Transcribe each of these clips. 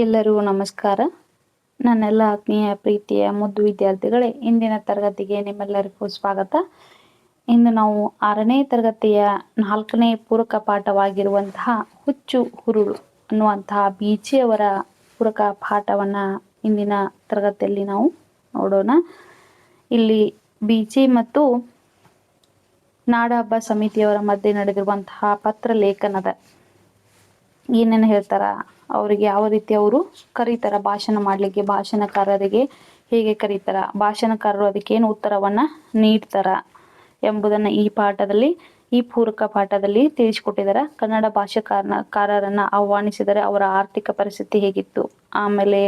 ಎಲ್ಲರಿಗೂ ನಮಸ್ಕಾರ. ನನ್ನೆಲ್ಲ ಆತ್ಮೀಯ ಪ್ರೀತಿಯ ಮುದ್ದು ವಿದ್ಯಾರ್ಥಿಗಳೇ, ಇಂದಿನ ತರಗತಿಗೆ ನಿಮ್ಮೆಲ್ಲರಿಗೂ ಸ್ವಾಗತ. ಇಂದು ನಾವು ಆರನೇ ತರಗತಿಯ ನಾಲ್ಕನೇ ಪೂರಕ ಪಾಠವಾಗಿರುವಂತಹ ಹುಚ್ಚು ಹುರುಳು ಅನ್ನುವಂತಹ ಬೀಚಿಯವರ ಪೂರಕ ಪಾಠವನ್ನು ಇಂದಿನ ತರಗತಿಯಲ್ಲಿ ನಾವು ನೋಡೋಣ. ಇಲ್ಲಿ ಬೀಚಿ ಮತ್ತು ನಾಡಹಬ್ಬ ಸಮಿತಿಯವರ ಮಧ್ಯೆ ನಡೆದಿರುವಂತಹ ಪತ್ರ ಲೇಖನದ ಏನೇನು ಹೇಳ್ತಾರ? ಅವರಿಗೆ ಯಾವ ರೀತಿ ಅವರು ಕರೀತಾರ? ಭಾಷಣ ಮಾಡಲಿಕ್ಕೆ, ಭಾಷಣಕಾರರಿಗೆ ಹೇಗೆ ಕರೀತಾರ? ಭಾಷಣಕಾರರು ಅದಕ್ಕೆ ಏನು ಉತ್ತರವನ್ನ ನೀಡ್ತಾರ ಎಂಬುದನ್ನು ಈ ಪಾಠದಲ್ಲಿ ಈ ಪೂರಕ ಪಾಠದಲ್ಲಿ ತಿಳಿಸಿಕೊಟ್ಟಿದ್ದಾರೆ. ಕನ್ನಡ ಭಾಷೆಕಾರನ ಆಹ್ವಾನಿಸಿದರೆ ಅವರ ಆರ್ಥಿಕ ಪರಿಸ್ಥಿತಿ ಹೇಗಿತ್ತು? ಆಮೇಲೆ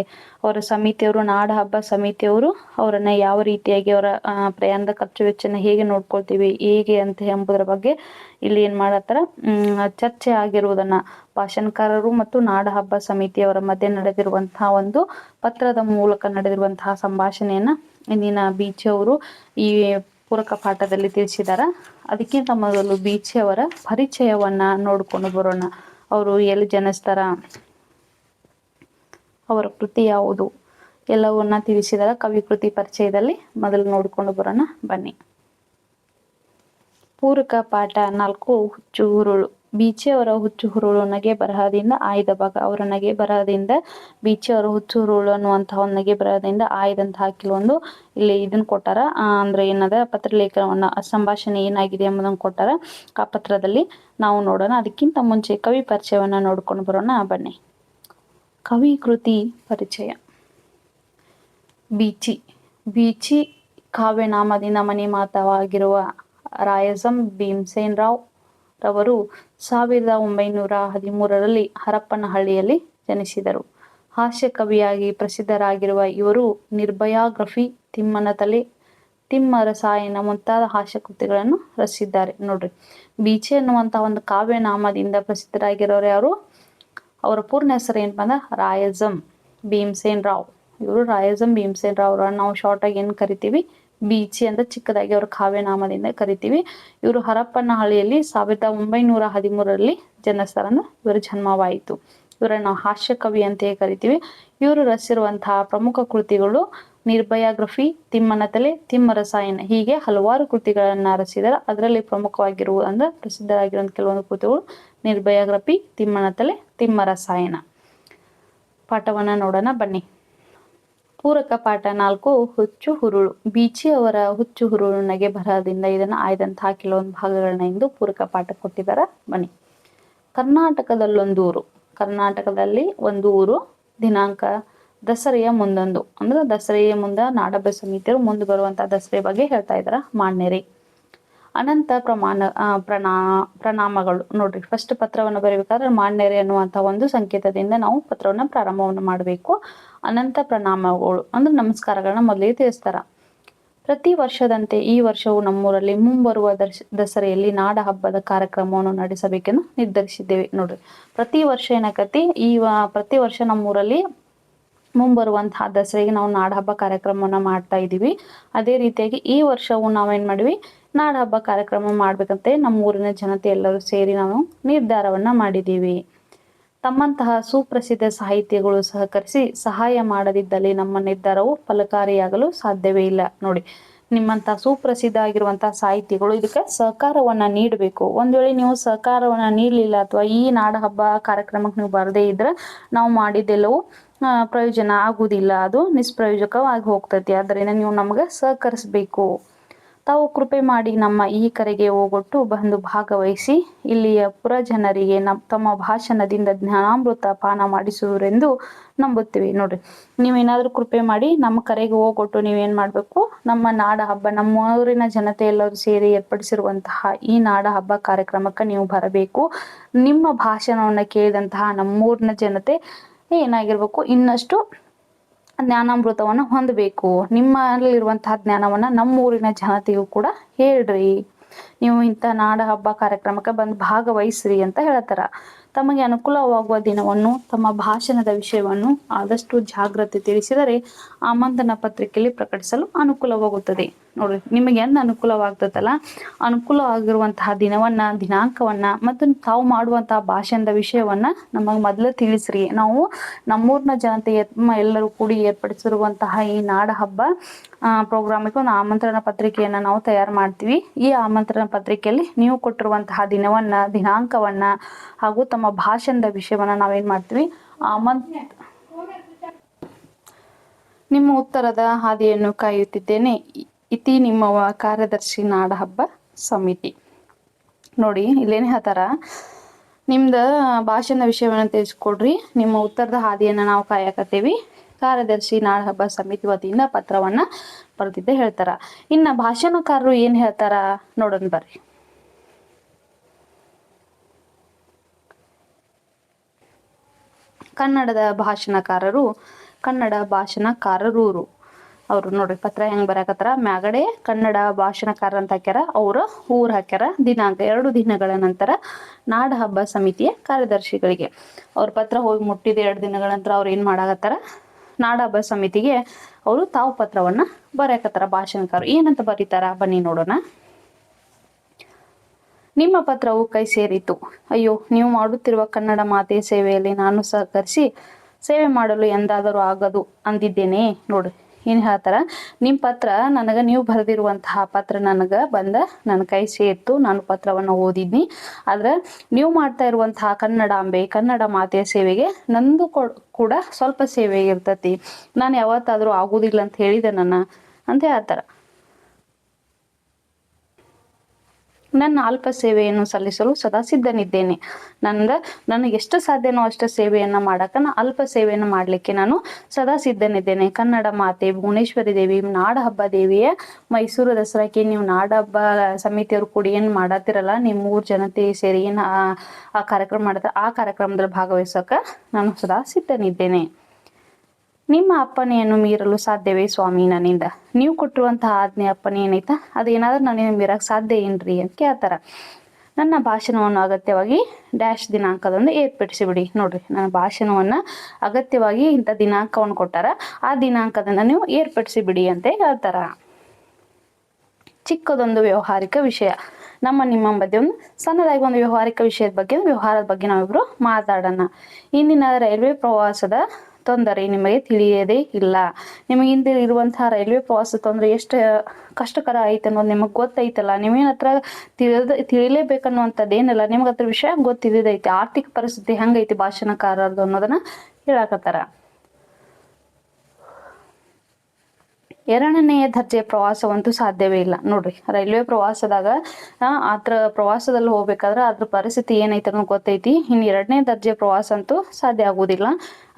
ಅವರ ಸಮಿತಿಯವರು, ನಾಡ ಹಬ್ಬ ಸಮಿತಿಯವರು ಅವರನ್ನ ಯಾವ ರೀತಿಯಾಗಿ ಅವರ ಪ್ರಯಾಣದ ಖರ್ಚು ವೆಚ್ಚನ ಹೇಗೆ ನೋಡ್ಕೊಳ್ತೀವಿ, ಹೇಗೆ ಅಂತ ಎಂಬುದರ ಬಗ್ಗೆ ಇಲ್ಲಿ ಏನ್ ಮಾಡತ್ತಾರ? ಚರ್ಚೆ ಆಗಿರುವುದನ್ನ ಭಾಷಣಕಾರರು ಮತ್ತು ನಾಡ ಹಬ್ಬ ಸಮಿತಿಯವರ ಮಧ್ಯೆ ನಡೆದಿರುವಂತಹ ಒಂದು ಪತ್ರದ ಮೂಲಕ ನಡೆದಿರುವಂತಹ ಸಂಭಾಷಣೆಯನ್ನ ಇಂದಿನ ಬೀಚ್ ಅವರು ಈ ಪೂರಕ ಪಾಠದಲ್ಲಿ ತಿಳಿಸಿದಾರ. ಅದಕ್ಕಿಂತ ಮೊದಲು ಬೀಚಿ ಅವರ ಪರಿಚಯವನ್ನ ನೋಡ್ಕೊಂಡು ಬರೋಣ. ಅವರು ಎಲ್ಲಿ ಜನಿಸ್ತಾರ, ಅವರ ಕೃತಿ ಯಾವುದು, ಎಲ್ಲವನ್ನ ತಿಳಿಸಿದಾರ. ಕವಿ ಕೃತಿ ಪರಿಚಯದಲ್ಲಿ ಮೊದಲು ನೋಡಿಕೊಂಡು ಬರೋಣ. ಬನ್ನಿ. ಪೂರಕ ಪಾಠ ನಾಲ್ಕು ಹುಚ್ಚು ಹುರುಳು ಬೀಚಿಯವರ ಹುಚ್ಚು ಹುರುಳು ನಗೆ ಬರಹದಿಂದ ಆಯ್ದ ಭಾಗ. ಅವರ ನಗೆ ಬರಹದಿಂದ ಬೀಚಿಯವರ ಹುಚ್ಚು ಹುರುಳು ಅನ್ನುವಂತಹ ಒಂದು ನಗೆ ಬರಹದಿಂದ ಆಯ್ದಂತಹ ಕೆಲವೊಂದು ಇಲ್ಲಿ ಇದನ್ನ ಕೊಟ್ಟಾರ. ಅಂದ್ರೆ ಏನದ, ಪತ್ರಲೇಖನವನ್ನ ಸಂಭಾಷಣೆ ಏನಾಗಿದೆ ಎಂಬುದನ್ನು ಕೊಟ್ಟಾರ. ಆ ಪತ್ರದಲ್ಲಿ ನಾವು ನೋಡೋಣ. ಅದಕ್ಕಿಂತ ಮುಂಚೆ ಕವಿ ಪರಿಚಯವನ್ನ ನೋಡ್ಕೊಂಡು ಬರೋಣ. ಬನ್ನಿ. ಕವಿ ಕೃತಿ ಪರಿಚಯ. ಬೀಚಿ. ಬೀಚಿ ಕಾವ್ಯನಾಮದಿಂದ ಮನೆ ಮಾತವಾಗಿರುವ ರಾಯಸಂ ಭೀಮಸೇನ್ ರಾವ್ ರವರು ಸಾವಿರದ ಒಂಬೈನೂರ ಹದಿಮೂರರಲ್ಲಿ ಹರಪ್ಪನಹಳ್ಳಿಯಲ್ಲಿ ಜನಿಸಿದರು. ಹಾಸ್ಯ ಕವಿಯಾಗಿ ಪ್ರಸಿದ್ಧರಾಗಿರುವ ಇವರು ನಿರ್ಭಯಾಗ್ರಫಿ ತಿಮ್ಮನ ತಲೆ, ತಿಮ್ಮ ರಸಾಯನ ಮುಂತಾದ ಹಾಸ್ಯ ಕೃತಿಗಳನ್ನು ರಚಿಸಿದ್ದಾರೆ. ನೋಡ್ರಿ, ಬೀಚೆ ಅನ್ನುವಂತಹ ಒಂದು ಕಾವ್ಯನಾಮದಿಂದ ಪ್ರಸಿದ್ಧರಾಗಿರೋರು ಯಾರು? ಅವರ ಪೂರ್ಣ ಹೆಸರು ಏನಪ್ಪ ಅಂದ್ರೆ ರಾಯಜಂ ಭೀಮಸೇನ್ ರಾವ್. ಇವರು ರಾಯಜಂ ಭೀಮಸೇನ್ ರಾವ್ ನಾವು ಶಾರ್ಟ್ ಆಗಿ ಏನ್ ಕರಿತೀವಿ? ಬೀಚಿ ಅಂತ ಚಿಕ್ಕದಾಗಿ ಅವರ ಕಾವ್ಯನಾಮದಿಂದ ಕರಿತೀವಿ. ಇವರು ಹರಪ್ಪನಹಳ್ಳಿಯಲ್ಲಿ ಸಾವಿರದ ಒಂಬೈನೂರ ಹದಿಮೂರರಲ್ಲಿ ಜನಿಸ್ತಾರಂದ್ರೆ ಇವರ ಜನ್ಮವಾಯಿತು. ಇವರನ್ನು ಹಾಸ್ಯ ಕವಿ ಅಂತೆಯೇ ಕರಿತೀವಿ. ಇವರು ರಚಿಸಿರುವಂತಹ ಪ್ರಮುಖ ಕೃತಿಗಳು ನಿರ್ಭಯಾಗ್ರಫಿ, ತಿಮ್ಮನ ತಲೆ, ತಿಮ್ಮ ರಸಾಯನ ಹೀಗೆ ಹಲವಾರು ಕೃತಿಗಳನ್ನ ರಚಿಸಿದ್ದಾರೆ. ಅದರಲ್ಲಿ ಪ್ರಮುಖವಾಗಿರುವ ಅಂದ್ರೆ ಪ್ರಸಿದ್ಧರಾಗಿರುವಂತ ಕೆಲವೊಂದು ಕೃತಿಗಳು ನಿರ್ಭಯಾಗ್ರಫಿ, ತಿಮ್ಮನ ತಲೆ, ತಿಮ್ಮ ರಸಾಯನ. ಪಾಠವನ್ನ ನೋಡೋಣ, ಬನ್ನಿ. ಪೂರಕ ಪಾಠ ನಾಲ್ಕು, ಹುಚ್ಚು ಹುರುಳು. ಬೀಚಿ ಅವರ ಹುಚ್ಚು ಹುರುಳು ನಗೆ ಬರಹದಿಂದ ಇದನ್ನು ಆಯ್ದಂತಹ ಕೆಲವೊಂದು ಭಾಗಗಳನ್ನ ಇಂದು ಪೂರಕ ಪಾಠ ಕೊಟ್ಟಿದ್ದಾರೆ ಬನ್ನಿ ಕರ್ನಾಟಕದಲ್ಲೊಂದು ಊರು ಕರ್ನಾಟಕದಲ್ಲಿ ಒಂದು ಊರು, ದಿನಾಂಕ ದಸರೆಯ ಮುಂದೊಂದು. ಅಂದ್ರೆ ದಸರೆಯ ಮುಂದೆ ನಾಡಬ್ಬ ಸಮಿತಿಯರು ಮುಂದೆ ಬರುವಂತಹ ದಸರೆ ಬಗ್ಗೆ ಹೇಳ್ತಾ ಇದಾರ ಮಾನ್ಯರಿ. ಅನಂತ ಪ್ರಮಾಣ ಪ್ರಣಾ, ಪ್ರಣಾಮಗಳು. ನೋಡ್ರಿ ಫಸ್ಟ್ ಪತ್ರವನ್ನು ಬರೀಬೇಕಾದ್ರೆ ಮಾನ್ಯರೆ ಅನ್ನುವಂತಹ ಒಂದು ಸಂಕೇತದಿಂದ ನಾವು ಪತ್ರವನ್ನು ಪ್ರಾರಂಭವನ್ನು ಮಾಡಬೇಕು. ಅನಂತ ಪ್ರಣಾಮಗಳು, ಅಂದ್ರೆ ನಮಸ್ಕಾರಗಳನ್ನ ಮೊದಲಿಗೆ ತಿಳಿಸ್ತಾರ. ಪ್ರತಿ ವರ್ಷದಂತೆ ಈ ವರ್ಷವು ನಮ್ಮೂರಲ್ಲಿ ಮುಂಬರುವ ದರ್ಶ, ದಸರೆಯಲ್ಲಿ ನಾಡ ಹಬ್ಬದ ಕಾರ್ಯಕ್ರಮವನ್ನು ನಡೆಸಬೇಕೆಂದು ನಿರ್ಧರಿಸಿದ್ದೇವೆ. ನೋಡ್ರಿ, ಪ್ರತಿ ವರ್ಷ ಏನಕತಿ ಈ ಪ್ರತಿ ವರ್ಷ ನಮ್ಮೂರಲ್ಲಿ ಮುಂಬರುವಂತಹ ದಸರೆಗೆ ನಾವು ನಾಡ ಹಬ್ಬ ಕಾರ್ಯಕ್ರಮವನ್ನ ಮಾಡ್ತಾ ಇದೀವಿ ಅದೇ ರೀತಿಯಾಗಿ ಈ ವರ್ಷವು ನಾವೇನ್ ಮಾಡಿವಿ ನಾಡ ಹಬ್ಬ ಕಾರ್ಯಕ್ರಮ ಮಾಡ್ಬೇಕಂತೆ ನಮ್ಮ ಊರಿನ ಜನತೆ ಎಲ್ಲರೂ ಸೇರಿ ನಾವು ನಿರ್ಧಾರವನ್ನ ಮಾಡಿದ್ದೀವಿ. ತಮ್ಮಂತಹ ಸುಪ್ರಸಿದ್ಧ ಸಾಹಿತ್ಯಗಳು ಸಹಕರಿಸಿ ಸಹಾಯ ಮಾಡದಿದ್ದಲ್ಲಿ ನಮ್ಮ ನಿರ್ಧಾರವು ಫಲಕಾರಿಯಾಗಲು ಸಾಧ್ಯವೇ ಇಲ್ಲ. ನೋಡಿ ನಿಮ್ಮಂಥ ಸುಪ್ರಸಿದ್ಧ ಆಗಿರುವಂತಹ ಸಾಹಿತ್ಯಗಳು ಇದಕ್ಕೆ ಸಹಕಾರವನ್ನ ನೀಡಬೇಕು. ಒಂದ್ ವೇಳೆ ನೀವು ಸಹಕಾರವನ್ನ ನೀಡಲಿಲ್ಲ ಅಥವಾ ಈ ನಾಡ ಹಬ್ಬ ಕಾರ್ಯಕ್ರಮಕ್ಕೆ ನೀವು ಬರದೇ ಇದ್ರೆ ನಾವು ಮಾಡಿದ್ದೆಲ್ಲವೂ ಪ್ರಯೋಜನ ಆಗುವುದಿಲ್ಲ. ಅದು ನಿಷ್ಪ್ರಯೋಜಕವಾಗಿ ಹೋಗ್ತೈತಿ. ಆದ್ದರಿಂದ ನೀವು ನಮ್ಗೆ ಸಹಕರಿಸಬೇಕು. ತಾವು ಕೃಪೆ ಮಾಡಿ ನಮ್ಮ ಈ ಕರೆಗೆ ಹೋಗೊಟ್ಟು ಬಂದು ಭಾಗವಹಿಸಿ, ಇಲ್ಲಿಯ ಪುರ ಜನರಿಗೆ ನಮ್ಮ ತಮ್ಮ ಭಾಷಣದಿಂದ ಜ್ಞಾನಾಮೃತ ಪಾನ ಮಾಡಿಸುವರೆಂದು ನಂಬುತ್ತೀವಿ. ನೋಡ್ರಿ, ನೀವೇನಾದ್ರೂ ಕೃಪೆ ಮಾಡಿ ನಮ್ಮ ಕರೆಗೆ ಹೋಗೊಟ್ಟು ನೀವೇನ್ ಮಾಡ್ಬೇಕು? ನಮ್ಮ ನಾಡ ಹಬ್ಬ, ನಮ್ಮ ಊರಿನ ಜನತೆ ಎಲ್ಲರೂ ಸೇರಿ ಏರ್ಪಡಿಸಿರುವಂತಹ ಈ ನಾಡ ಹಬ್ಬ ಕಾರ್ಯಕ್ರಮಕ್ಕೆ ನೀವು ಬರಬೇಕು. ನಿಮ್ಮ ಭಾಷಣವನ್ನ ಕೇಳಿದಂತಹ ನಮ್ಮೂರಿನ ಜನತೆ ಏನಾಗಿರ್ಬೇಕು? ಇನ್ನಷ್ಟು ಜ್ಞಾನಾಮೃತವನ್ನು ಹೊಂದಬೇಕು. ನಿಮ್ಮಲ್ಲಿರುವಂತಹ ಜ್ಞಾನವನ್ನ ನಮ್ಮೂರಿನ ಜನತೆಯು ಕೂಡ ಹೇಳ್ರಿ. ನೀವು ಇಂಥ ನಾಡ ಹಬ್ಬ ಕಾರ್ಯಕ್ರಮಕ್ಕೆ ಬಂದು ಭಾಗವಹಿಸ್ರಿ ಅಂತ ಹೇಳ್ತಾರ. ತಮಗೆ ಅನುಕೂಲವಾಗುವ ದಿನವನ್ನು, ತಮ್ಮ ಭಾಷಣದ ವಿಷಯವನ್ನು ಆದಷ್ಟು ಜಾಗ್ರತೆ ತಿಳಿಸಿದರೆ ಆಮಂತ್ರಣ ಪತ್ರಿಕೆಯಲ್ಲಿ ಪ್ರಕಟಿಸಲು ಅನುಕೂಲವಾಗುತ್ತದೆ. ನೋಡ್ರಿ, ನಿಮಗೆ ಏನು ಅನುಕೂಲ ಆಗಿರುವಂತಹ ದಿನವನ್ನ, ದಿನಾಂಕವನ್ನ ಮತ್ತು ತಾವು ಮಾಡುವಂತಹ ಭಾಷಣದ ವಿಷಯವನ್ನ ನಮಗೆ ಮೊದಲು ತಿಳಿಸ್ರಿ. ನಾವು ನಮ್ಮೂರಿನ ಜನತೆ ಎಲ್ಲರೂ ಕೂಡಿ ಏರ್ಪಡಿಸಿರುವಂತಹ ಈ ನಾಡ ಹಬ್ಬ ಪ್ರೋಗ್ರಾಮಿಗೆ ಒಂದು ಆಮಂತ್ರಣ ಪತ್ರಿಕೆಯನ್ನ ನಾವು ತಯಾರು ಮಾಡ್ತೀವಿ. ಈ ಆಮಂತ್ರಣ ಪತ್ರಿಕೆಯಲ್ಲಿ ನೀವು ಕೊಟ್ಟಿರುವಂತಹ ದಿನವನ್ನ, ದಿನಾಂಕವನ್ನ ಹಾಗೂ ತಮ್ಮ ಭಾಷಣದ ವಿಷಯವನ್ನ ನಾವೇನ್ ಮಾಡ್ತೀವಿ? ಆಮಂತ್, ನಿಮ್ಮ ಉತ್ತರದ ಹಾದಿಯನ್ನು ಕಾಯುತ್ತಿದ್ದೇನೆ. ಇತಿ ನಿಮ್ಮ ವ- ಕಾರ್ಯದರ್ಶಿ ನಾಡ ಹಬ್ಬ ಸಮಿತಿ. ನೋಡಿ, ಇಲ್ಲೇನೇ ಹೇಳ್ತಾರ? ನಿಮ್ದು ಭಾಷಣ ವಿಷಯವನ್ನು ತಿಳಿಸ್ಕೊಡ್ರಿ. ನಿಮ್ಮ ಉತ್ತರದ ಹಾದಿಯನ್ನು ನಾವು ಕಾಯಕತ್ತೀವಿ. ಕಾರ್ಯದರ್ಶಿ ನಾಡಹಬ್ಬ ಸಮಿತಿ ವತಿಯಿಂದ ಪತ್ರವನ್ನ ಬರೆದಿದ್ದೆ ಹೇಳ್ತಾರ? ಇನ್ನ ಭಾಷಣಕಾರರು ಏನ್ ಹೇಳ್ತಾರ? ನೋಡೋಣ ಬರ್ರಿ. ಕನ್ನಡದ ಭಾಷಣಕಾರರು, ಕನ್ನಡ ಭಾಷಣಕಾರರೂರು. ಅವರು ನೋಡ್ರಿ ಪತ್ರ ಹೆಂಗ್ ಬರಾಕತ್ತಾರ? ಮ್ಯಾಗಡೆ ಕನ್ನಡ ಭಾಷಣಕಾರ ಅಂತ ಹಾಕ್ಯಾರ, ಅವ್ರ ಊರ್ ಹಾಕ್ಯಾರ. ದಿನಾಂಕ ಎರಡು ದಿನಗಳ ನಂತರ ನಾಡ ಹಬ್ಬ ಸಮಿತಿಯ ಕಾರ್ಯದರ್ಶಿಗಳಿಗೆ. ಅವ್ರ ಪತ್ರ ಹೋಗಿ ಮುಟ್ಟಿದ ಎರಡು ದಿನಗಳ ನಂತರ ಅವ್ರು ಏನ್ ಮಾಡಾಕತ್ತಾರ? ನಾಡ ಹಬ್ಬ ಸಮಿತಿಗೆ ಅವರು ತಾವು ಪತ್ರವನ್ನ ಬರೆಯಕತ್ತಾರ ಭಾಷಣಕಾರ ಏನಂತ ಬರೀತಾರ? ಬನ್ನಿ ನೋಡೋಣ. ನಿಮ್ಮ ಪತ್ರವು ಕೈ ಸೇರಿತು. ಅಯ್ಯೋ, ನೀವು ಮಾಡುತ್ತಿರುವ ಕನ್ನಡ ಮಾತೆ ಸೇವೆಯಲ್ಲಿ ನಾನು ಸಹಕರಿಸಿ ಸೇವೆ ಮಾಡಲು ಎಂದಾದರೂ ಆಗದು ಅಂದಿದ್ದೇನೆ. ನೋಡು ಏನು ಹೇಳ್ತಾರ? ನಿಮ್ಮ ಪತ್ರ ನನಗೆ ನೀವು ಬರೆದಿರುವಂತಹ ಪತ್ರ ನನಗೆ ಬಂದ ನನ್ನ ಕೈ ಸೇರ್ತು, ನಾನು ಪತ್ರವನ್ನು ಓದಿದ್ನಿ. ಆದ್ರೆ ನೀವು ಮಾಡ್ತಾ ಇರುವಂತಹ ಕನ್ನಡಾಂಬೆ ಕನ್ನಡ ಮಾತೆಯ ಸೇವೆಗೆ ನಂದು ಕೂಡ ಸ್ವಲ್ಪ ಸೇವೆ ಇರ್ತತಿ. ನಾನು ಯಾವತ್ತಾದರೂ ಆಗೋದಿಲ್ಲ ಅಂತ ಹೇಳಿದೆ ನನ್ನ, ಅಂತ ಹೇಳ್ತಾರ. ನನ್ನ ಅಲ್ಪ ಸೇವೆಯನ್ನು ಸಲ್ಲಿಸಲು ಸದಾ ಸಿದ್ಧನಿದ್ದೇನೆ. ನಂದ, ನನಗೆ ಎಷ್ಟು ಸಾಧ್ಯನೋ ಅಷ್ಟು ಸೇವೆಯನ್ನ ಮಾಡಕ ನಾ ಅಲ್ಪ ಸೇವೆಯನ್ನು ಮಾಡಲಿಕ್ಕೆ ನಾನು ಸದಾ ಸಿದ್ಧನಿದ್ದೇನೆ. ಕನ್ನಡ ಮಾತೆ, ಭುವನೇಶ್ವರಿ ದೇವಿ ನಾಡ ಹಬ್ಬ ದೇವಿಯ ಮೈಸೂರು ದಸರಾಕ್ಕೆ ನೀವು ನಾಡ ಹಬ್ಬ ಸಮಿತಿಯವರು ಕೂಡಿ ಏನು ಮಾಡತ್ತಿರಲ್ಲ ನಿಮ್ಮ ಮೂರು ಜನತೆ ಸೇರಿ ಏನು ಆ ಆ ಕಾರ್ಯಕ್ರಮ ಮಾಡ್ತಾರೆ ಆ ಕಾರ್ಯಕ್ರಮದಲ್ಲಿ ಭಾಗವಹಿಸೋಕೆ ನಾನು ಸದಾ ಸಿದ್ಧನಿದ್ದೇನೆ. ನಿಮ್ಮ ಅಪ್ಪನೆಯನ್ನು ಮೀರಲು ಸಾಧ್ಯವೇ ಸ್ವಾಮಿ ನನ್ನಿಂದ? ನೀವು ಕೊಟ್ಟಿರುವಂತಹ ಆಜ್ಞೆ ಅಪ್ಪನೆ ಏನೈತ ಅದೇನಾದ್ರೂ ನನಗೆ ಮೀರಕ್ಕೆ ಸಾಧ್ಯ ಏನ್ರಿ ಅಂತ ಕೇಳ್ತಾರ. ನನ್ನ ಭಾಷಣವನ್ನು ಅಗತ್ಯವಾಗಿ ಡ್ಯಾಶ್ ದಿನಾಂಕದಂದು ಏರ್ಪಡಿಸಿ ಬಿಡಿ ನೋಡ್ರಿ, ನನ್ನ ಭಾಷಣವನ್ನ ಅಗತ್ಯವಾಗಿ ಇಂಥ ದಿನಾಂಕವನ್ನು ಕೊಟ್ಟಾರ. ಆ ದಿನಾಂಕದಿಂದ ನೀವು ಏರ್ಪಡಿಸಿ ಬಿಡಿ ಅಂತ ಹೇಳ್ತಾರ. ಚಿಕ್ಕದೊಂದು ವ್ಯವಹಾರಿಕ ವಿಷಯ. ನಮ್ಮ ನಿಮ್ಮ ಮಧ್ಯ ಒಂದು ಸಣ್ಣದಾಗಿ ಒಂದು ವ್ಯವಹಾರಿಕ ವಿಷಯದ ಬಗ್ಗೆ ವ್ಯವಹಾರದ ಬಗ್ಗೆ ನಾವಿಬ್ರು ಮಾತಾಡೋಣ. ಇಂದಿನ ರೈಲ್ವೆ ಪ್ರವಾಸದ ತೊಂದರೆ ನಿಮಗೆ ತಿಳಿಯದೇ ಇಲ್ಲ. ನಿಮಗೆ ಹಿಂದೆ ಇರುವಂತಹ ರೈಲ್ವೆ ಪ್ರವಾಸ ತೊಂದರೆ ಎಷ್ಟು ಕಷ್ಟಕರ ಐತೆ ಅನ್ನೋದು ನಿಮಗೆ ಗೊತ್ತೈತಲ್ಲ. ನೀವೇನ ಹತ್ರ ತಿಳಿದ ತಿಳಿಲೇಬೇಕನ್ನುವಂಥದ್ದು ಏನಿಲ್ಲ ನಿಮ್ಗೆ ಅದ್ರ ವಿಷಯ ಗೊತ್ತಿದ್ದೈತಿ ಆರ್ಥಿಕ ಪರಿಸ್ಥಿತಿ ಹೆಂಗೈತಿ ಭಾಷಣಕಾರರದು ಅನ್ನೋದನ್ನ ಹೇಳಕತ್ತಾರ. ಎರಡನೆಯ ದರ್ಜೆಯ ಪ್ರವಾಸವಂತೂ ಸಾಧ್ಯವೇ ಇಲ್ಲ. ನೋಡ್ರಿ, ರೈಲ್ವೆ ಪ್ರವಾಸದಾಗ ಅದ್ರ ಪ್ರವಾಸದಲ್ಲಿ ಹೋಗ್ಬೇಕಾದ್ರೆ ಅದ್ರ ಪರಿಸ್ಥಿತಿ ಏನೈತೆ ಅನ್ನೋ ಗೊತ್ತೈತಿ. ಇನ್ನು ಎರಡನೇ ದರ್ಜೆ ಪ್ರವಾಸ ಅಂತೂ ಸಾಧ್ಯ ಆಗುವುದಿಲ್ಲ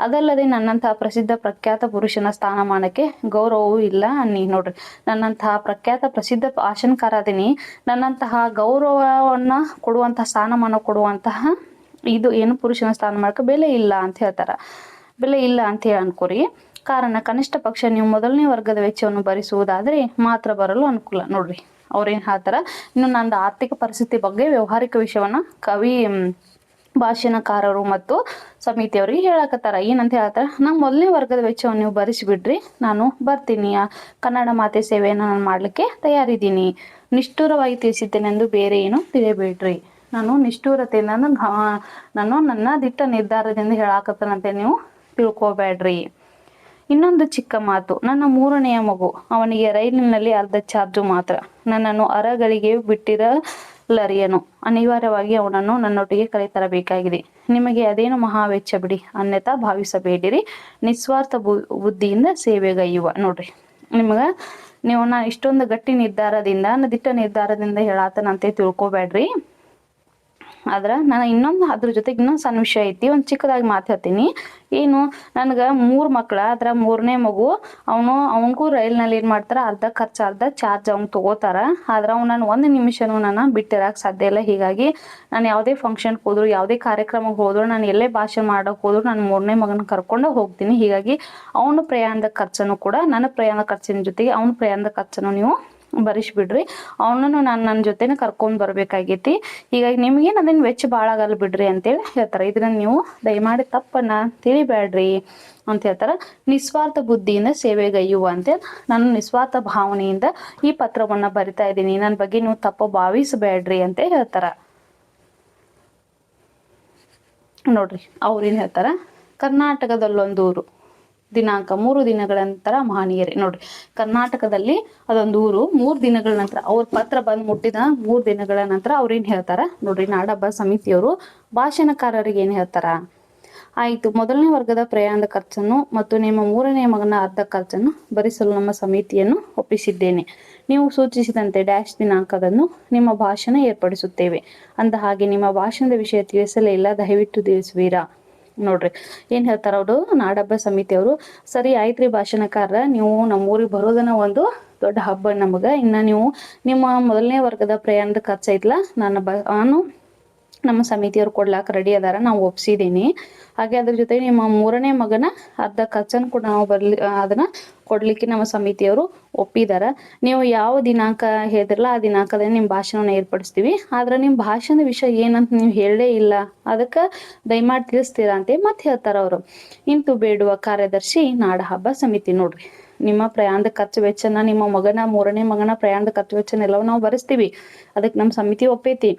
ಅದಲ್ಲದೆ ನನ್ನಂತಹ ಪ್ರಸಿದ್ಧ ಪ್ರಖ್ಯಾತ ಪುರುಷನ ಸ್ಥಾನಮಾನಕ್ಕೆ ಗೌರವವೂ ಇಲ್ಲ ಅನ್ನಿ, ನೋಡ್ರಿ. ನನ್ನಂತಹ ಪ್ರಖ್ಯಾತ ಪ್ರಸಿದ್ಧ ಆಶನ್ಕಾರಾದಿನಿ ನನ್ನಂತಹ ಗೌರವವನ್ನ ಕೊಡುವಂತಹ ಸ್ಥಾನಮಾನ ಕೊಡುವಂತಹ ಇದು ಏನು ಪುರುಷನ ಸ್ಥಾನಮಾನಕ್ಕೆ ಬೆಲೆ ಇಲ್ಲ ಅಂತ ಹೇಳ್ತಾರ. ಬೆಲೆ ಇಲ್ಲ ಅಂತ ಹೇಳಿ ಅನ್ಕೋರಿ. ಕಾರಣ ಕನಿಷ್ಠ ಪಕ್ಷ ನೀವು ಮೊದಲನೇ ವರ್ಗದ ವೆಚ್ಚವನ್ನು ಭರಿಸುವುದಾದರೆ ಮಾತ್ರ ಬರಲು ಅನುಕೂಲ. ನೋಡ್ರಿ, ಅವ್ರೇನ್ ಹೇಳ್ತಾರ? ಇನ್ನು ನಂದು ಆರ್ಥಿಕ ಪರಿಸ್ಥಿತಿ ಬಗ್ಗೆ ವ್ಯವಹಾರಿಕ ವಿಷಯವನ್ನ ಕವಿ ಭಾಷಣಕಾರರು ಮತ್ತು ಸಮಿತಿಯವರಿಗೆ ಹೇಳಕತ್ತಾರ. ಏನಂತ ಹೇಳ್ತಾರ? ನಾ ಮೊದಲನೇ ವರ್ಗದ ವೆಚ್ಚವನ್ನು ನೀವು ಭರಿಸಿಬಿಡ್ರಿ. ನಾನು ಬರ್ತೀನಿ. ಕನ್ನಡ ಮಾತೆ ಸೇವೆಯನ್ನು ನಾನು ಮಾಡ್ಲಿಕ್ಕೆ ತಯಾರಿದ್ದೀನಿ. ನಿಷ್ಠುರವಾಗಿ ತಿಳಿಸಿದ್ದೇನೆಂದು ಬೇರೆ ಏನು ತಿಳಿಯಬೇಡ್ರಿ. ನಾನು ನಿಷ್ಠುರತೆಯಿಂದ ನಾನು ನಾನು ನನ್ನ ದಿಟ್ಟ ನಿರ್ಧಾರದಿಂದ ಹೇಳಾಕತ್ತನಂತೆ ನೀವು. ತಿಳ್ಕೊಬೇಡ್ರಿ. ಇನ್ನೊಂದು ಚಿಕ್ಕ ಮಾತು, ನನ್ನ ಮೂರನೆಯ ಮಗು, ಅವನಿಗೆ ರೈಲಿನಲ್ಲಿ ಅರ್ಧ ಚಾರ್ಜು ಮಾತ್ರ. ನನ್ನನ್ನು ಅರಗಳಿಗೆ ಬಿಟ್ಟಿರಲರಿಯನು. ಅನಿವಾರ್ಯವಾಗಿ ಅವನನ್ನು ನನ್ನೊಟ್ಟಿಗೆ ಕರೆತರಬೇಕಾಗಿದೆ. ನಿಮಗೆ ಅದೇನು ಮಹಾ ವೆಚ್ಚ ಬಿಡಿ ಅನ್ಯತಾ ಭಾವಿಸಬೇಡಿರಿ. ನಿಸ್ವಾರ್ಥ ಬುದ್ಧಿಯಿಂದ ಸೇವೆಗೈಯುವ ನೋಡ್ರಿ, ನಿಮಗ, ನೀವು ನಾ ಇಷ್ಟೊಂದು ಗಟ್ಟಿ ನಿರ್ಧಾರದಿಂದ, ದಿಟ್ಟ ನಿರ್ಧಾರದಿಂದ ಹೇಳಾತನಂತೆ ತಿಳ್ಕೊಬೇಡ್ರಿ. ಆದ್ರ ನಾನು ಇನ್ನೊಂದು ಅದ್ರ ಜೊತೆಗೆ ಇನ್ನೊಂದು ಸಣ್ಣ ವಿಷಯ ಐತಿ, ಒಂದು ಚಿಕ್ಕದಾಗಿ ಮಾತಾಡ್ತೀನಿ ಏನು, ನನಗೆ ಮೂರು ಮಕ್ಳ ಅದ್ರ ಮೂರನೇ ಮಗು, ಅವನು, ಅವನಿಗೂ ರೈಲ್ನಲ್ಲಿ ಏನು ಮಾಡ್ತಾರ, ಅರ್ಧ ಖರ್ಚು, ಅರ್ಧ ಚಾರ್ಜ್ ಅವ್ನು ತಗೋತಾರ. ಆದ್ರೆ ಅವ್ನು ನಾನು ಒಂದು ನಿಮಿಷನೂ ನಾನು ಬಿಟ್ಟಿರಕ್ಕೆ ಸಾಧ್ಯ ಇಲ್ಲ. ಹೀಗಾಗಿ ನಾನು ಯಾವುದೇ ಫಂಕ್ಷನ್ಗೆ ಹೋದ್ರು, ಯಾವುದೇ ಕಾರ್ಯಕ್ರಮಕ್ಕೆ ಹೋದ್ರು, ನಾನು ಎಲ್ಲೇ ಭಾಷೆ ಮಾಡೋಕೆ ಹೋದ್ರು, ನಾನು ಮೂರನೇ ಮಗನ ಕರ್ಕೊಂಡು ಹೋಗ್ತೀನಿ. ಹೀಗಾಗಿ ಅವನು ಪ್ರಯಾಣದ ಖರ್ಚನ್ನು ಕೂಡ, ನನ್ನ ಪ್ರಯಾಣದ ಖರ್ಚಿನ ಜೊತೆಗೆ ಅವನ ಪ್ರಯಾಣದ ಖರ್ಚನ್ನು ನೀವು ಬರಿಸ್ಬಿಡ್ರಿ. ಅವನನ್ನು ನಾನು ನನ್ನ ಜೊತೆನೆ ಕರ್ಕೊಂಡ್ ಬರ್ಬೇಕಾಗೈತಿ. ಹೀಗಾಗಿ ನಿಮ್ಗೇನು ಅದೇನು ವೆಚ್ಚ ಭಾಳ ಆಗಲ್ಲ ಬಿಡ್ರಿ ಅಂತೇಳಿ ಹೇಳ್ತಾರೆ. ಇದನ್ನ ನೀವು ದಯಮಾಡಿ ತಪ್ಪನ್ನ ತಿಳಿಬೇಡ್ರಿ ಅಂತ ಹೇಳ್ತಾರ. ನಿಸ್ವಾರ್ಥ ಬುದ್ಧಿಯಿಂದ ಸೇವೆಗೈಯುವ ಅಂತೇಳಿ ನಾನು ನಿಸ್ವಾರ್ಥ ಭಾವನೆಯಿಂದ ಈ ಪತ್ರವನ್ನ ಬರಿತಾ ಇದ್ದೀನಿ. ನನ್ನ ಬಗ್ಗೆ ನೀವು ತಪ್ಪು ಭಾವಿಸಬೇಡ್ರಿ ಅಂತ ಹೇಳ್ತಾರ. ನೋಡ್ರಿ ಅವ್ರೇನು ಹೇಳ್ತಾರ? ಕರ್ನಾಟಕದಲ್ಲೊಂದೂರು ದಿನಾಂಕ ಮೂರು ದಿನಗಳ ನಂತರ ಮಹನೀಯರೇ. ನೋಡ್ರಿ, ಕರ್ನಾಟಕದಲ್ಲಿ ಅದೊಂದು ಊರು, ಮೂರು ದಿನಗಳ ನಂತರ ಅವ್ರ ಪತ್ರ ಬಂದ್ ಮುಟ್ಟಿದ ಮೂರು ದಿನಗಳ ನಂತರ ಅವ್ರೇನ್ ಹೇಳ್ತಾರ? ನೋಡ್ರಿ ನಾಡಬ್ಬ ಸಮಿತಿಯವರು ಭಾಷಣಕಾರರಿಗೆ ಏನ್ ಹೇಳ್ತಾರ? ಆಯಿತು, ಮೊದಲನೇ ವರ್ಗದ ಪ್ರಯಾಣದ ಖರ್ಚನ್ನು ಮತ್ತು ನಿಮ್ಮ ಮೂರನೇ ಮಗನ ಅರ್ಧ ಖರ್ಚನ್ನು ಭರಿಸಲು ನಮ್ಮ ಸಮಿತಿಯನ್ನು ಒಪ್ಪಿಸಿದ್ದೇನೆ. ನೀವು ಸೂಚಿಸಿದಂತೆ ಡ್ಯಾಶ್ ದಿನಾಂಕದಂದು ನಿಮ್ಮ ಭಾಷಣ ಏರ್ಪಡಿಸುತ್ತೇವೆ. ಅಂದ ಹಾಗೆ ನಿಮ್ಮ ಭಾಷಣದ ವಿಷಯ ತಿಳಿಸಲೇ ಇಲ್ಲ, ದಯವಿಟ್ಟು ತಿಳಿಸುವೀರಾ? ನೋಡ್ರಿ. ಏನ್ ಹೇಳ್ತಾರ ಅವರು? ನಾಡಹಬ್ಬ ಸಮಿತಿಯವರು ಸರಿ, ಆಯ್ತ್ರಿ ಭಾಷಣಕಾರ. ನೀವು ನಮ್ಮೂರಿಗೆ ಬರೋದನ್ನ ಒಂದು ದೊಡ್ಡ ಹಬ್ಬ ನಮಗ. ಇನ್ನ ನೀವು ನಿಮ್ಮ ಮೊದಲನೇ ವರ್ಗದ ಪ್ರಯಾಣದ ಖರ್ಚು ಐತ್ಲ? ನನ್ನ ಬ ನಾನು ನಮ್ಮ ಸಮಿತಿಯವ್ರು ಕೊಡ್ಲಾಕ ರೆಡಿ ಅದಾರ, ನಾವು ಒಪ್ಸಿದೀನಿ. ಹಾಗೆ ಅದ್ರ ಜೊತೆ ನಿಮ್ಮ ಮೂರನೇ ಮಗನ ಅರ್ಧ ಖರ್ಚನ್ನು ಕೂಡ ನಾವು ಬರ್ಲಿ, ಅದನ್ನ ಕೊಡ್ಲಿಕ್ಕೆ ನಮ್ಮ ಸಮಿತಿಯವರು ಒಪ್ಪಿದಾರ. ನೀವು ಯಾವ ದಿನಾಂಕ ಹೇಳಿದ್ರಲ್ಲ ಆ ದಿನಾಂಕದಲ್ಲಿ ನಿಮ್ಮ ಭಾಷಣವನ್ನ ಏರ್ಪಡಿಸ್ತೀವಿ. ಆದ್ರೆ ನಿಮ್ಮ ಭಾಷಣದ ವಿಷಯ ಏನಂತ ನೀವು ಹೇಳೇ ಇಲ್ಲ. ಅದಕ್ಕೆ ದಯಮಾಡಿ ತಿಳಿಸ್ತೀರಾ ಅಂತ ಮತ್ತೆ ಹೇಳ್ತಾರ ಅವರು. ಇಂತು ಬೇಡುವ ಕಾರ್ಯದರ್ಶಿ ನಾಡಹಬ್ಬ ಸಮಿತಿ ನೋಡ್ರಿ. ನಿಮ್ಮ ಪ್ರಯಾಣದ ಖರ್ಚು ವೆಚ್ಚನ ನಿಮ್ಮ ಮಗನ ಮೂರನೇ ಮಗನ ಪ್ರಯಾಣದ ಖರ್ಚು ವೆಚ್ಚನ ಎಲ್ಲವೂ ನಾವು ಭರಿಸ್ತೀವಿ ಅದಕ್ಕೆ ನಮ್ಮ ಸಮಿತಿ ಒಪ್ಪೈತಿ.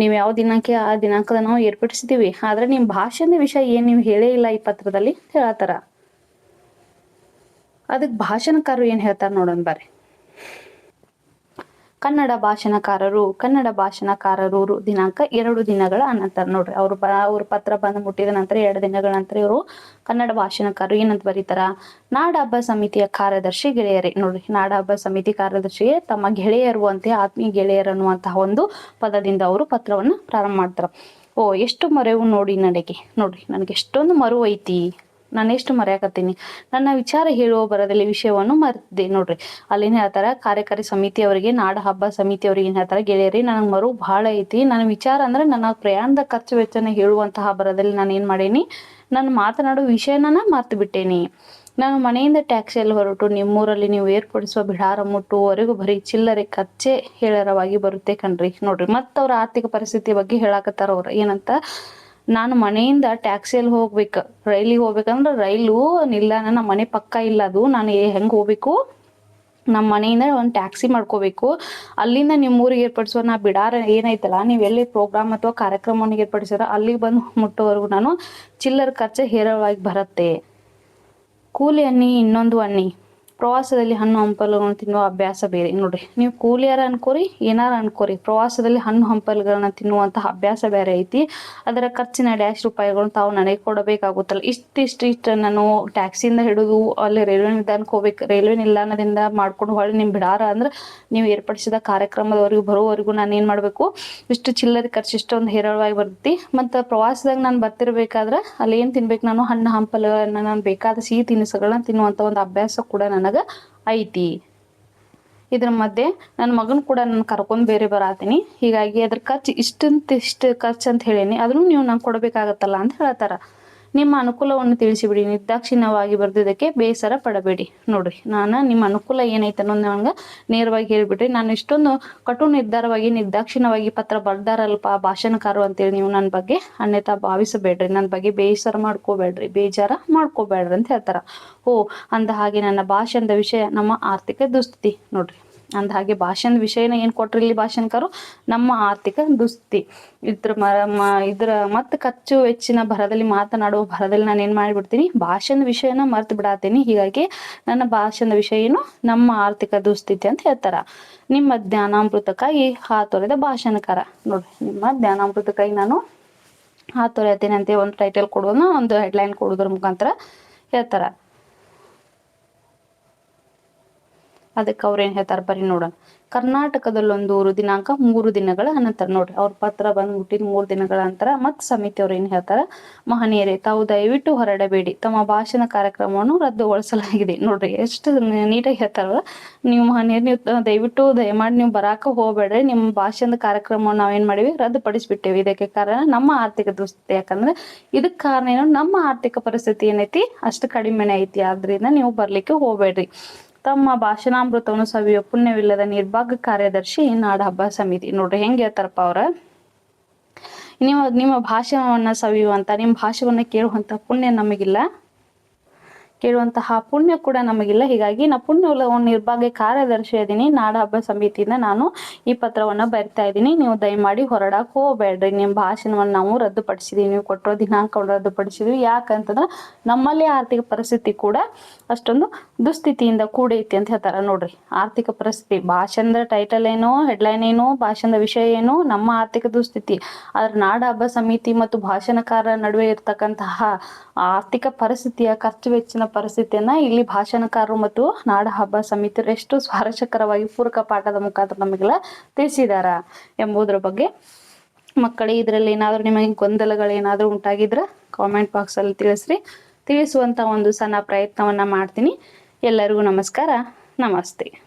ನೀವು ಯಾವ ದಿನಾಂಕ ಆ ದಿನಾಂಕದ ನಾವು ಏರ್ಪಡಿಸ್ತೀವಿ. ಆದರೆ ನಿಮ್ಮ ಭಾಷಣದ ವಿಷಯ ಏನು ನೀವು ಹೇಳೇ ಇಲ್ಲ ಈ ಪತ್ರದಲ್ಲಿ ಹೇಳತ್ತಾರ ಅದಕ್ಕೆ ಭಾಷಣಕಾರರು ಏನು ಹೇಳ್ತಾರ ನೋಡೋಣ ಬರ್ರಿ. ಕನ್ನಡ ಭಾಷಣಕಾರರು ಕನ್ನಡ ಭಾಷಣಕಾರರು ದಿನಾಂಕ ಎರಡು ದಿನಗಳ ಅನಂತರ ನೋಡ್ರಿ. ಅವರು ಅವ್ರ ಪತ್ರ ಬಂದು ಮುಟ್ಟಿದ ನಂತರ ಎರಡು ದಿನಗಳ ನಂತರ ಇವರು ಕನ್ನಡ ಭಾಷಣಕಾರರು ಏನಂತ ಬರೀತಾರ? ನಾಡಹಬ್ಬ ಸಮಿತಿಯ ಕಾರ್ಯದರ್ಶಿ ಗೆಳೆಯರೇ. ನೋಡ್ರಿ ನಾಡಹಬ್ಬ ಸಮಿತಿ ಕಾರ್ಯದರ್ಶಿಗೆ ತಮ್ಮ ಗೆಳೆಯರು ಅಂತೆ, ಆತ್ಮೀಯ ಗೆಳೆಯರು ಅನ್ನುವಂತಹ ಒಂದು ಪದದಿಂದ ಅವರು ಪತ್ರವನ್ನು ಪ್ರಾರಂಭ ಮಾಡ್ತಾರ. ಓ, ಎಷ್ಟು ಮರೆವು ನೋಡಿ ನನಗೆ. ನೋಡ್ರಿ, ನನಗೆ ಎಷ್ಟೊಂದು ಮರು ಐತಿ ನಾನು ಎಷ್ಟು ಮರೆಯಾಕತ್ತೀನಿ? ನನ್ನ ವಿಚಾರ ಹೇಳುವ ಬರದಲ್ಲಿ ವಿಷಯವನ್ನು ಮರೆತಿದ್ದೆ. ನೋಡ್ರಿ, ಅಲ್ಲಿನ ಹೇಳ್ತಾರ, ಕಾರ್ಯಕಾರಿ ಸಮಿತಿಯವರಿಗೆ, ನಾಡ ಹಬ್ಬ ಸಮಿತಿಯವ್ರಿಗೆ ಏನ್ ಹೇಳ್ತಾರ? ಗೆಳೆಯರಿ, ನನಗೆ ಮರು ಬಹಳ ಐತಿ. ನನ್ನ ವಿಚಾರ ಅಂದ್ರೆ ನನ್ನ ಪ್ರಯಾಣದ ಖರ್ಚು ವೆಚ್ಚನ ಹೇಳುವಂತಹ ಬರದಲ್ಲಿ ನಾನು ಏನ್ ಮಾಡೇನಿ? ನಾನು ಮಾತನಾಡುವ ವಿಷಯನ ಮರ್ತು ಬಿಟ್ಟೇನಿ. ನಾನು ಮನೆಯಿಂದ ಟ್ಯಾಕ್ಸಿಯಲ್ಲಿ ಹೊರಟು, ನಿಮ್ಮೂರಲ್ಲಿ ನೀವು ಏರ್ಪಡಿಸುವ ಬಿಡಾರ ಮುಟ್ಟುವವರೆಗೂ ಬರೀ ಚಿಲ್ಲರೆ ಖರ್ಚೆ ಹೇಳರವಾಗಿ ಬರುತ್ತೆ ಕಣ್ರಿ. ನೋಡ್ರಿ, ಮತ್ತವ್ರ ಆರ್ಥಿಕ ಪರಿಸ್ಥಿತಿ ಬಗ್ಗೆ ಹೇಳಾಕತ್ತಾರ ಅವ್ರ. ಏನಂತ? ನಾನು ಮನೆಯಿಂದ ಟ್ಯಾಕ್ಸಿಯಲ್ಲಿ ಹೋಗ್ಬೇಕು, ರೈಲಿಗೆ ಹೋಗ್ಬೇಕಂದ್ರೆ ರೈಲು ನಿಲ್ಲ ನಮ್ಮ ಮನೆ ಪಕ್ಕ ಇಲ್ಲ ಅದು, ನಾನು ಹೆಂಗೆ ಹೆಂಗ್ ಹೋಗ್ಬೇಕು? ನಮ್ಮ ಮನೆಯಿಂದ ಒಂದು ಟ್ಯಾಕ್ಸಿ ಮಾಡ್ಕೋಬೇಕು. ಅಲ್ಲಿಂದ ನಿಮ್ಮ ಊರಿಗೆ ಏರ್ಪಡಿಸೋ ನಾ ಬಿಡಾರ ಏನೈತಲ್ಲ, ನೀವು ಎಲ್ಲಿ ಪ್ರೋಗ್ರಾಮ್ ಅಥವಾ ಕಾರ್ಯಕ್ರಮವನ್ನು ಏರ್ಪಡಿಸಿದ್ರೆ ಅಲ್ಲಿಗೆ ಬಂದು ಮುಟ್ಟೋವರೆಗೂ ನಾನು ಚಿಲ್ಲರ್ ಖರ್ಚು ಹೇರಳವಾಗಿ ಬರುತ್ತೆ. ಕೂಲಿ ಅನ್ನಿ, ಇನ್ನೊಂದು ಅನ್ನಿ. ಪ್ರವಾಸದಲ್ಲಿ ಹಣ್ಣು ಹಂಪಲುಗಳನ್ನು ತಿನ್ನುವ ಅಭ್ಯಾಸ ಬೇರೆ. ನೋಡ್ರಿ, ನೀವು ಕೂಲಿಯಾರ ಅನ್ಕೋರಿ, ಏನಾರ ಅನ್ಕೋರಿ. ಪ್ರವಾಸದಲ್ಲಿ ಹಣ್ಣು ಹಂಪಲುಗಳನ್ನ ತಿನ್ನುವಂತಹ ಅಭ್ಯಾಸ ಬೇರೆ ಐತಿ. ಅದರ ಖರ್ಚಿನ ಡ್ಯಾಶ್ ರೂಪಾಯಿಗಳನ್ನು ತಾವು ನನಗೆ ಕೊಡಬೇಕಾಗುತ್ತಲ್ಲ ಇಷ್ಟಿಷ್ಟು ಇಷ್ಟು ನಾನು ಟ್ಯಾಕ್ಸಿಯಿಂದ ಹಿಡಿದು ಅಲ್ಲಿ ರೈಲ್ವೆ ನಿಲ್ದಾಣಕ್ಕೆ ಹೋಗ್ಬೇಕು, ರೈಲ್ವೆ ನಿಲ್ದಾಣದಿಂದ ಮಾಡ್ಕೊಂಡು ಹೊಳ್ಳಿ ನಿಮ್ಮ ಬಿಡಾರ ಅಂದ್ರೆ ನೀವು ಏರ್ಪಡಿಸಿದ ಕಾರ್ಯಕ್ರಮದವರೆಗೂ ಬರೋವರೆಗೂ ನಾನು ಏನು ಮಾಡಬೇಕು? ಇಷ್ಟು ಚಿಲ್ಲರೆ ಖರ್ಚು, ಇಷ್ಟೊಂದು ಹೇರಳವಾಗಿ ಬರ್ತೈತಿ. ಮತ್ತು ಪ್ರವಾಸದಾಗ ನಾನು ಬರ್ತಿರ್ಬೇಕಾದ್ರೆ ಅಲ್ಲಿ ಏನು ತಿನ್ಬೇಕು ನಾನು? ಹಣ್ಣು ಹಂಪಲುಗಳನ್ನ ನಾನು ಬೇಕಾದ ಸಿಹಿ ತಿನಿಸುಗಳನ್ನ ತಿನ್ನುವಂಥ ಒಂದು ಅಭ್ಯಾಸ ಕೂಡ ನನಗ ಐತಿ. ಇದ್ರ ಮಧ್ಯೆ ನನ್ನ ಮಗನ್ ಕೂಡ ನಾನು ಕರ್ಕೊಂಡ್ ಬೇರೆ ಬರಾತೀನಿ. ಹೀಗಾಗಿ ಅದ್ರ ಖರ್ಚು ಇಷ್ಟಂತ ಇಷ್ಟು ಖರ್ಚು ಅಂತ ಹೇಳೀನಿ. ಅದನ್ನು ನೀವು ನಂಗೆ ಕೊಡಬೇಕಾಗತ್ತಲ್ಲ ಅಂತ ಹೇಳ್ತಾರ. ನಿಮ್ಮ ಅನುಕೂಲವನ್ನು ತಿಳಿಸಿಬಿಡಿ. ನಿರ್ದಾಕ್ಷಿಣ್ಯವಾಗಿ ಬರ್ದಿದ್ದಕ್ಕೆ ಬೇಸರ ಪಡಬೇಡಿ. ನೋಡ್ರಿ, ನಾನು ನಿಮ್ಮ ಅನುಕೂಲ ಏನೈತೆ ಅನ್ನೋದು ನನಗೆ ನೇರವಾಗಿ ಹೇಳಿಬಿಟ್ರಿ ನಾನು ಇಷ್ಟೊಂದು ಕಟು ನಿರ್ಧಾರವಾಗಿ, ನಿರ್ದಾಕ್ಷಿಣ್ಯವಾಗಿ ಪತ್ರ ಬರ್ದಾರಲ್ಪ ಭಾಷಣಕಾರರು ಅಂತೇಳಿ ನೀವು ನನ್ನ ಬಗ್ಗೆ ಅನ್ಯತಾ ಭಾವಿಸಬೇಡ್ರಿ. ನನ್ನ ಬಗ್ಗೆ ಬೇಸರ ಮಾಡ್ಕೋಬೇಡ್ರಿ, ಬೇಜಾರ ಮಾಡ್ಕೋಬೇಡ್ರಿ ಅಂತ ಹೇಳ್ತಾರೆ. ಓ, ಅಂದ ಹಾಗೆ ನನ್ನ ಭಾಷಣದ ವಿಷಯ ನಮ್ಮ ಆರ್ಥಿಕ ದುಸ್ಥಿತಿ. ನೋಡ್ರಿ. ಅಂದ ಹಾಗೆ ಭಾಷಣದ ವಿಷಯನ ಏನು ಕೊಟ್ರಿ ಇಲ್ಲಿ ಭಾಷಣಕಾರು ನಮ್ಮ ಆರ್ಥಿಕ ದುಸ್ಥಿತಿ. ಇದ್ರ ಮ ಇದ್ರ ಮತ್ತೆ ಖರ್ಚು ವೆಚ್ಚಿನ ಭರದಲ್ಲಿ ಮಾತನಾಡುವ ಭರದಲ್ಲಿ ನಾನು ಏನು ಮಾಡಿಬಿಡ್ತೀನಿ? ಭಾಷಣದ ವಿಷಯನ ಮರ್ತು ಬಿಡಾತೀನಿ. ಹೀಗಾಗಿ ನನ್ನ ಭಾಷಣದ ವಿಷಯ ಏನು ನಮ್ಮ ಆರ್ಥಿಕ ದುಸ್ಥಿತಿ ಅಂತ ಹೇಳ್ತಾರ. ನಿಮ್ಮ ಜ್ಞಾನಾಮೃತಕ್ಕಾಗಿ ಹಾತೊರೆದ ಭಾಷಣಕಾರ. ನೋಡ್ರಿ ನಿಮ್ಮ ಜ್ಞಾನಾಮೃತಕ್ಕಾಗಿ ನಾನು ಹಾತೊರೆಯತ್ತೇನೆ ಅಂತ ಒಂದು ಟೈಟಲ್ ಕೊಡೋದನ್ನ ಒಂದು ಹೆಡ್ಲೈನ್ ಕೊಡೋದ್ರ ಮುಖಾಂತರ ಹೇಳ್ತಾರ. ಅದಕ್ಕೆ ಅವ್ರು ಏನ್ ಹೇಳ್ತಾರ ಬರೀ ನೋಡೋಣ ಕರ್ನಾಟಕದಲ್ಲೊಂದು ಊರು ದಿನಾಂಕ ಮೂರು ದಿನಗಳ ಅನಂತರ ನೋಡ್ರಿ. ಅವ್ರ ಪತ್ರ ಬಂದ್ ಹುಟ್ಟಿದ ಮೂರು ದಿನಗಳ ನಂತರ ಮತ್ ಸಮಿತಿ ಅವ್ರು ಏನ್ ಹೇಳ್ತಾರ, ಮಹನೀಯರೇ, ತಾವು ದಯವಿಟ್ಟು ಹೊರಡಬೇಡಿ. ತಮ್ಮ ಭಾಷಣ ಕಾರ್ಯಕ್ರಮವನ್ನು ರದ್ದುಗೊಳಿಸಲಾಗಿದೆ. ನೋಡ್ರಿ, ಎಷ್ಟು ನೀಟಾಗಿ ಹೇಳ್ತಾರಲ್ಲ. ನೀವು ಮಹನೀಯರು, ನೀವು ದಯವಿಟ್ಟು ದಯಮಾಡಿ ನೀವು ಬರಾಕ ಹೋಗ್ಬೇಡ್ರಿ. ನಿಮ್ಮ ಭಾಷಣದ ಕಾರ್ಯಕ್ರಮವನ್ನು ನಾವೇನ್ ಮಾಡಿವಿ? ರದ್ದುಪಡಿಸ್ಬಿಟ್ಟೇವಿ. ಇದಕ್ಕೆ ಕಾರಣ ನಮ್ಮ ಆರ್ಥಿಕ ದುಸ್ಥಿತಿ. ಯಾಕಂದ್ರೆ ಇದಕ್ ಕಾರಣ ಏನು, ನಮ್ಮ ಆರ್ಥಿಕ ಪರಿಸ್ಥಿತಿ ಏನೈತಿ? ಅಷ್ಟು ಕಡಿಮೆನೆ ಐತಿ. ಆದ್ರಿಂದ ನೀವು ಬರ್ಲಿಕ್ಕೆ ಹೋಗ್ಬೇಡ್ರಿ. ತಮ್ಮ ಭಾಷಣಾಮೃತವನ್ನು ಸವಿಯೋ ಪುಣ್ಯವಿಲ್ಲದ ನಿರ್ಭಾಗ ಕಾರ್ಯದರ್ಶಿ ನಾಡ ಹಬ್ಬ ಸಮಿತಿ. ನೋಡ್ರಿ ಹೆಂಗೆ ಹೇಳ್ತಾರಪ್ಪ ಅವ್ರ? ನಿಮ್ಮ ನಿಮ್ಮ ಭಾಷಣವನ್ನ ಸವಿಯುವಂತ, ನಿಮ್ಮ ಭಾಷೆವನ್ನ ಕೇಳುವಂತ ಪುಣ್ಯ ನಮಗಿಲ್ಲ. ಕೇಳುವಂತಹ ಪುಣ್ಯ ಕೂಡ ನಮಗಿಲ್ಲ. ಹೀಗಾಗಿ ನಾ ಪುಣ್ಯ ನಿರ್ಭಾಗ್ಯ ಕಾರ್ಯದರ್ಶಿ ಇದ್ದೀನಿ ನಾಡ ಹಬ್ಬ ಸಮಿತಿಯಿಂದ ನಾನು ಈ ಪತ್ರವನ್ನು ಬರಿತಾ ಇದ್ದೀನಿ ನೀವು ದಯಮಾಡಿ ಹೊರಡಕ್ಕೆ ಹೋಗಬೇಡ್ರಿ. ನಿಮ್ಮ ಭಾಷಣವನ್ನು ನಾವು ರದ್ದುಪಡಿಸಿದೀವಿ. ನೀವು ಕೊಟ್ಟಿರೋ ದಿನಾಂಕವನ್ನು ರದ್ದುಪಡಿಸಿದ್ವಿ. ಯಾಕಂತಂದ್ರೆ ನಮ್ಮಲ್ಲಿ ಆರ್ಥಿಕ ಪರಿಸ್ಥಿತಿ ಕೂಡ ಅಷ್ಟೊಂದು ದುಸ್ಥಿತಿಯಿಂದ ಕೂಡೈತಿ ಅಂತ ಹೇಳ್ತಾರೆ ನೋಡ್ರಿ. ಆರ್ಥಿಕ ಪರಿಸ್ಥಿತಿ, ಭಾಷಣದ ಟೈಟಲ್ ಏನು ಹೆಡ್ಲೈನ್ ಏನು, ಭಾಷಣದ ವಿಷಯ ಏನು, ನಮ್ಮ ಆರ್ಥಿಕ ದುಸ್ಥಿತಿ. ಆದ್ರೆ ನಾಡ ಹಬ್ಬ ಸಮಿತಿ ಮತ್ತು ಭಾಷಣಕಾರ ನಡುವೆ ಇರ್ತಕ್ಕಂತಹ ಆರ್ಥಿಕ ಪರಿಸ್ಥಿತಿಯ ಖರ್ಚು ವೆಚ್ಚಿನ ಪರಿಸ್ಥಿತಿಯನ್ನ ಇಲ್ಲಿ ಭಾಷಣಕಾರರು ಮತ್ತು ನಾಡ ಹಬ್ಬ ಸಮಿತಿಯರು ಎಷ್ಟು ಸ್ವಾರಸ್ಯಕರವಾಗಿ ಪೂರಕ ಪಾಠದ ಮುಖಾಂತರ ನಮಗೆಲ್ಲ ತಿಳಿಸಿದಾರ ಎಂಬುದರ ಬಗ್ಗೆ ಮಕ್ಕಳೇ, ಇದರಲ್ಲಿ ಏನಾದರೂ ನಿಮಗೆ ಗೊಂದಲಗಳೇನಾದರೂ ಉಂಟಾಗಿದ್ರೆ ಕಾಮೆಂಟ್ ಬಾಕ್ಸಲ್ಲಿ ತಿಳಿಸ್ರಿ. ತಿಳಿಸುವಂಥ ಒಂದು ಸಣ್ಣ ಪ್ರಯತ್ನವನ್ನ ಮಾಡ್ತೀನಿ. ಎಲ್ಲರಿಗೂ ನಮಸ್ಕಾರ. ನಮಸ್ತೆ.